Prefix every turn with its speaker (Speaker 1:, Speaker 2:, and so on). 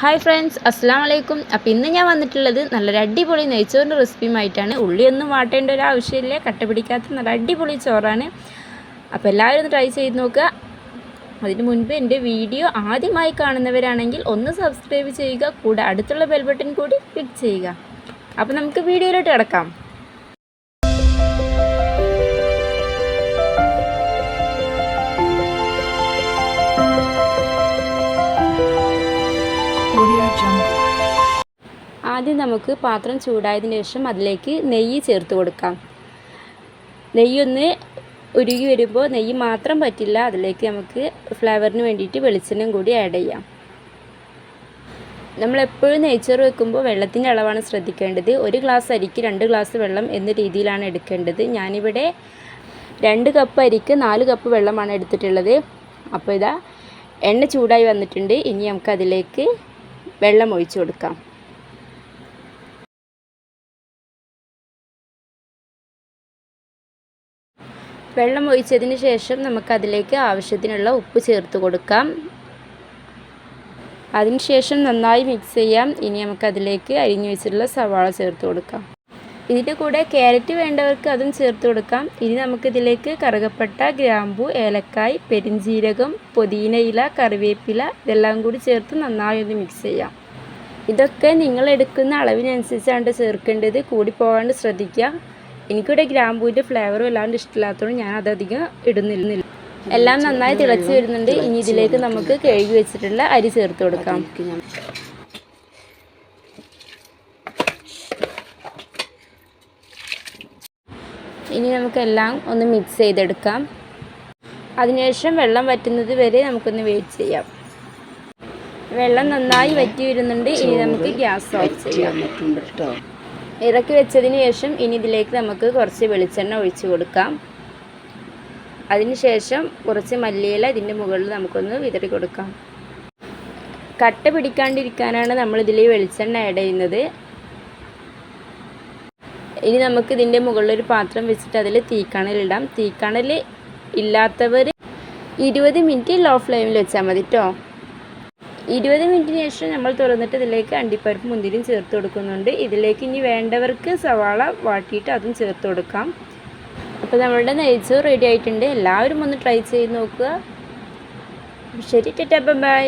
Speaker 1: Hi friends അസ്സാം വലൈക്കും അപ്പോൾ ഇന്ന് ഞാൻ വന്നിട്ടുള്ളത് നല്ലൊരു അടിപൊളി നെയ്ച്ചോറിന്റെ റെസിപ്പിയുമായിട്ടാണ് ഉള്ളിയൊന്നും വാട്ടേണ്ട ഒരു ആവശ്യമില്ല. കട്ട പിടിക്കാത്ത നല്ല അടിപൊളി ചോറാണ്. അപ്പോൾ എല്ലാവരും ഒന്ന് ട്രൈ ചെയ്ത് നോക്കുക. അതിന് മുൻപ് എന്റെ വീഡിയോ ആദ്യമായി കാണുന്നവരാണെങ്കിൽ ഒന്ന് സബ്സ്ക്രൈബ് ചെയ്യുക. കൂടെ അടുത്തുള്ള ബെൽ ബട്ടൺ കൂടി ക്ലിക്ക് ചെയ്യുക. അപ്പോൾ നമുക്ക് വീഡിയോയിലോട്ട് കിടക്കാം. ആദ്യം നമുക്ക് പാത്രം ചൂടായതിനു ശേഷം അതിലേക്ക് നെയ്യ് ചേർത്ത് കൊടുക്കാം. നെയ്യൊന്ന് ഉരുകി വരുമ്പോൾ നെയ്യ് മാത്രം പറ്റില്ല അതിലേക്ക് നമുക്ക് ഫ്ലേവറിന് വേണ്ടിയിട്ട് വെളിച്ചെണ്ണയും കൂടി ആഡ് ചെയ്യാം. നമ്മളെപ്പോഴും നെയ്ച്ചോറ് വെക്കുമ്പോൾ വെള്ളത്തിന്റെ അളവാണ് ശ്രദ്ധിക്കേണ്ടത്. ഒരു ഗ്ലാസ് അരിക്ക് രണ്ട് ഗ്ലാസ് വെള്ളം എന്ന രീതിയിലാണ് എടുക്കേണ്ടത്. ഞാനിവിടെ രണ്ട് കപ്പ് അരിക്ക് നാല് കപ്പ് വെള്ളമാണ് എടുത്തിട്ടുള്ളത്. അപ്പോൾ ഇതാ എണ്ണ ചൂടായി വന്നിട്ടുണ്ട്. ഇനി നമുക്ക് അതിലേക്ക് വെള്ളം ഒഴിച്ചു കൊടുക്കാം. വെള്ളം ഒഴിച്ചതിന് ശേഷം നമുക്കതിലേക്ക് ആവശ്യത്തിനുള്ള ഉപ്പ് ചേർത്ത് കൊടുക്കാം. അതിനുശേഷം നന്നായി മിക്സ് ചെയ്യാം. ഇനി നമുക്കതിലേക്ക് അരിഞ്ഞു വെച്ചിട്ടുള്ള സവാള ചേർത്ത് കൊടുക്കാം. ഇതിന്റെ കൂടെ ക്യാരറ്റ് വേണ്ടവർക്ക് അതും ചേർത്ത് കൊടുക്കാം. ഇനി നമുക്കിതിലേക്ക് കറുകപ്പട്ട ഗ്രാമ്പു ഏലക്കായ് പെരിഞ്ജീരകം പൊതിന ഇല കറിവേപ്പില ഇതെല്ലാം കൂടി ചേർത്ത് നന്നായി ഒന്ന് മിക്സ് ചെയ്യാം. ഇതൊക്കെ നിങ്ങൾ എടുക്കുന്ന അളവിനനുസരിച്ചാണ് ചേർക്കേണ്ടത്. കൂടി പോകാണ്ട് ശ്രദ്ധിക്കുക. എനിക്കിവിടെ ഗ്രാമ്പൂവിന്റെ ഫ്ലേവർ വല്ലാണ്ട് ഇഷ്ടമില്ലാത്തതുകൊണ്ട് ഞാൻ അതധികം ഇടുന്നില്ല. എല്ലാം നന്നായി തിളച്ച് വരുന്നുണ്ട്. ഇനി ഇതിലേക്ക് നമുക്ക് കഴുകി വെച്ചിട്ടുള്ള അരി ചേർത്ത് കൊടുക്കാം. ഇനി നമുക്കെല്ലാം ഒന്ന് മിക്സ് ചെയ്തെടുക്കാം. അതിനുശേഷം വെള്ളം വറ്റുന്നത് വരെ നമുക്കൊന്ന് വെയിറ്റ് ചെയ്യാം. വെള്ളം നന്നായി വറ്റി വരുന്നുണ്ട്. ഇനി നമുക്ക് ഗ്യാസ് ഓഫ് ചെയ്യാം. ഇറക്കി വെച്ചതിന് ശേഷം ഇനി ഇതിലേക്ക് നമുക്ക് കുറച്ച് വെളിച്ചെണ്ണ ഒഴിച്ചു കൊടുക്കാം. അതിനുശേഷം കുറച്ച് മല്ലിയില ഇതിന്റെ മുകളിൽ നമുക്കൊന്ന് വിതറി കൊടുക്കാം. കട്ട പിടിക്കാണ്ടിരിക്കാനാണ് നമ്മളിതിൽ വെളിച്ചെണ്ണ ആഡ് ചെയ്യുന്നത്. ഇനി നമുക്ക് ഇതിന്റെ മുകളിലൊരു പാത്രം വെച്ചിട്ട് അതിൽ തീക്കണലിടാം തീക്കണൽ ഇല്ലാത്തവർ ഇരുപത് മിനിറ്റ് ലോ ഫ്ലെയിമിൽ വെച്ചാൽ മതി കേട്ടോ ഇരുപത് മിനിറ്റിന് ശേഷം നമ്മൾ തുറന്നിട്ട് ഇതിലേക്ക് അണ്ടിപ്പരിപ്പ് മുന്തിരിയും ചേർത്ത് കൊടുക്കുന്നുണ്ട്. ഇതിലേക്ക് ഇനി വേണ്ടവർക്ക് സവാള വാട്ടിയിട്ട് അതും ചേർത്ത് കൊടുക്കാം. അപ്പോൾ നമ്മളുടെ നെയ്ച്ചോറ് റെഡി ആയിട്ടുണ്ട്. എല്ലാവരും ഒന്ന് ട്രൈ ചെയ്ത് നോക്കുക. ശരി ടെറ്റാ ബൈ